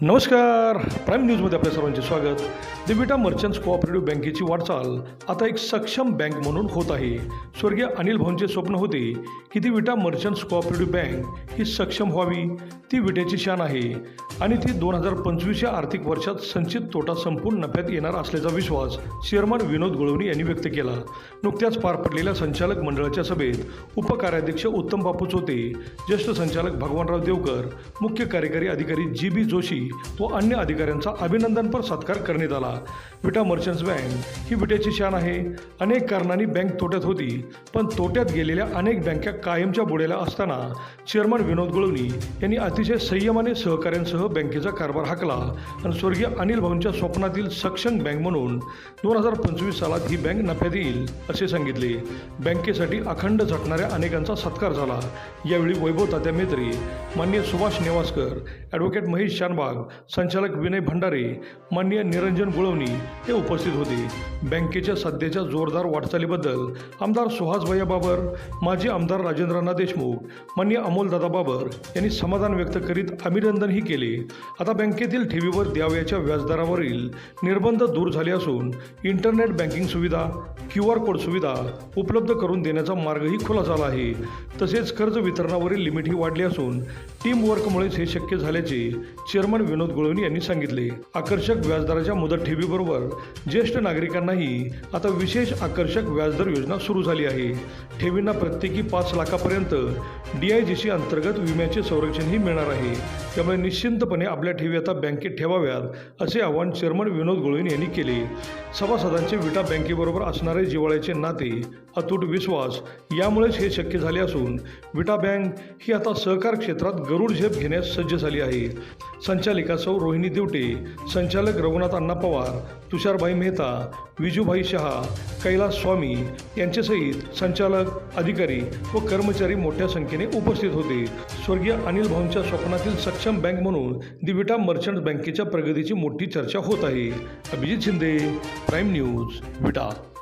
नमस्कार. प्राईम न्यूजमध्ये आपल्या सर्वांचे स्वागत. दिविटा मर्चंट्स कोऑपरेटिव्ह बँकेची वाटचाल आता एक सक्षम बँक म्हणून होत आहे. स्वर्गीय अनिल भाऊंचे स्वप्न होते की ती विटा मर्चंट्स कोऑपरेटिव्ह बँक ही सक्षम व्हावी ती विट्याची शान आहे आणि ती दोन हजार पंचवीसच्या आर्थिक वर्षात संचित तोटा संपूर्ण नफ्यात येणार असल्याचा विश्वास चेअरमन विनोद गुळवणी यांनी व्यक्त केला. नुकत्याच पार पडलेल्या संचालक मंडळाच्या सभेत उपकार्याध्यक्ष उत्तम बापूच होते ज्येष्ठ संचालक भगवानराव देवकर मुख्य कार्यकारी अधिकारी जी बी जोशी व अन्य अधिकाऱ्यांचा अभिनंदनपर सत्कार करण्यात आला. विटा मर्चंट्स बँक ही विट्याची शान आहे. अनेक कारणांनी बँक तोट्यात होती पण तोट्यात गेलेल्या अनेक बँका कायमच्या बुडेल्या असताना चेअरमन विनोद गुळवणी यांनी अतिशय संयमाने सहकाऱ्यांसह बँकेचा कारभार हाकला आणि स्वर्गीय अनिल भाऊंच्या स्वप्नातील सक्षम बँक म्हणून दोन हजार पंचवीस सालात ही बँक नफ्यात येईल असे सांगितले. बँकेसाठी अखंड झटणाऱ्या अनेकांचा सत्कार झाला. यावेळी वैभव तात्या मेत्री माननीय सुभाष नेवासकर ॲडव्होकेट महेश शानबाग संचालक विनय भंडारे माननीय निरंजन गुळवणी हे उपस्थित होते. बँकेच्या सध्याच्या जोरदार वाटचालीबद्दल आमदार सुहास भैया बाबर माजी आमदार राजेंद्रनाथ देशमुख माननीय अमोलदादा बाबर यांनी समाधान व्यक्त करीत अभिनंदनही केले. आता बँकेतील ठेवीवर द्यावयाच्या व्याजदरावरील निर्बंध दूर झाले असून इंटरनेट बँकिंग सुविधा क्यू आर कोड सुविधा उपलब्ध करून देण्याचा मार्गही खुला झाला आहे. तसेच कर्ज वितरणावरील लिमिटही वाढली असून टीम वर्कमुळेच हे शक्य झाल्याचे चेअरमन विनोद गुळवणी यांनी सांगितले. आकर्षक व्याजदराच्या मुदत ठेवीबरोबर ज्येष्ठ नागरिकांनाही आता विशेष आकर्षक व्याजदर योजना सुरू झाली आहे. ठेवींना प्रत्येकी पाच लाखापर्यंत डी आय जी सी अंतर्गत विम्याचे संरक्षणही मिळणार आहे. त्यामुळे निश्चिंतपणे आपल्या ठेवी आता बँकेत ठेवाव्यात असे आवाहन चेअरमन विनोद गुळवणी यांनी केले. सभासदांचे विटा बँकेबरोबर असणारे जिवाळ्याचे नाते अतूट विश्वास यामुळेच हे शक्य झाले असून विटा बँक ही आता सहकार क्षेत्रात गरुड झेप घेण्यास सज्ज झाली आहे. संचालिका सौ रोहिणी दिवटे संचालक रघुनाथ अण्णा पवार तुषारभाई मेहता विजूभाई शहा कैलास स्वामी यांच्यासहित संचालक अधिकारी व कर्मचारी मोठ्या संख्येने उपस्थित होते. स्वर्गीय अनिल भाऊंच्या स्वप्नातील सक्षम बँक म्हणून दिविटा मर्चंट बँकेच्या प्रगतीची मोठी चर्चा होत आहे. Abhijit Shinde prime news Vita.